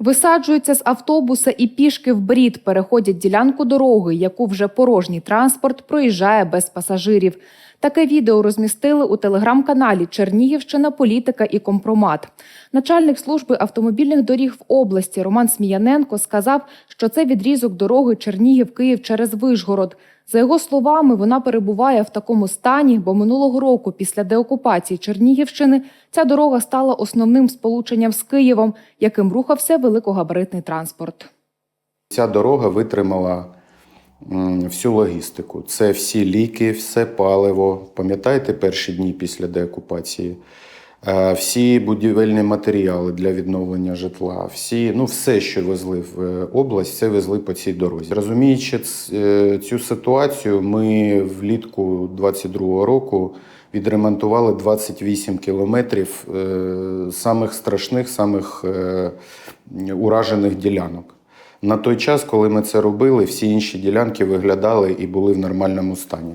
Висаджуються з автобуса і пішки в брід, переходять ділянку дороги, яку вже порожній транспорт проїжджає без пасажирів. Таке відео розмістили у телеграм-каналі Чернігівщина, політика і компромат. Начальник служби автомобільних доріг в області Роман Сміяненко сказав, що це відрізок дороги Чернігів-Київ через Вишгород. За його словами, вона перебуває в такому стані, бо минулого року, після деокупації Чернігівщини, ця дорога стала основним сполученням з Києвом, яким рухався великогабаритний транспорт. Ця дорога витримала всю логістику. Це всі ліки, все паливо. Пам'ятаєте перші дні після деокупації? Е, Всі будівельні матеріали для відновлення житла, всі, ну, все, що везли в е, область, все везли по цій дорозі. Розуміючи е, цю ситуацію, ми влітку 22-го року відремонтували 28 кілометрів самих страшних, самих уражених ділянок. На той час, коли ми це робили, всі інші ділянки виглядали і були в нормальному стані.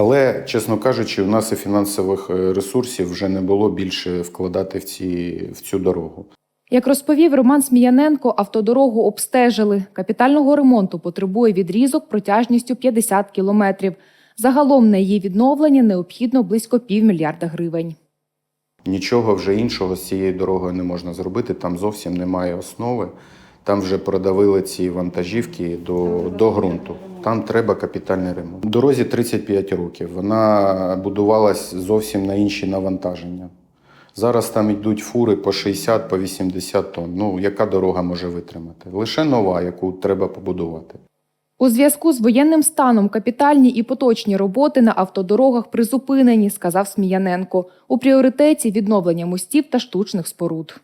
Але, чесно кажучи, у нас і фінансових е, ресурсів вже не було більше вкладати в, ці, в цю дорогу. Як розповів Роман Сміяненко, автодорогу обстежили. Капітального ремонту потребує відрізок протяжністю 50 кілометрів. Загалом на її відновлення необхідно близько півмільярда гривень. Нічого вже іншого з цією дорогою не можна зробити, там зовсім немає основи. Там вже продавили ці вантажівки до, до ґрунту. Там треба капітальний ремонт. Дорозі 35 років. Вона будувалась зовсім на інші навантаження. Зараз там йдуть фури по 60 по 80 тонн. Ну, яка дорога може витримати? Лише нова, яку треба побудувати. У зв'язку з воєнним станом капітальні і поточні роботи на автодорогах призупинені, сказав Сміяненко. У пріоритеті відновлення мостів та штучних споруд.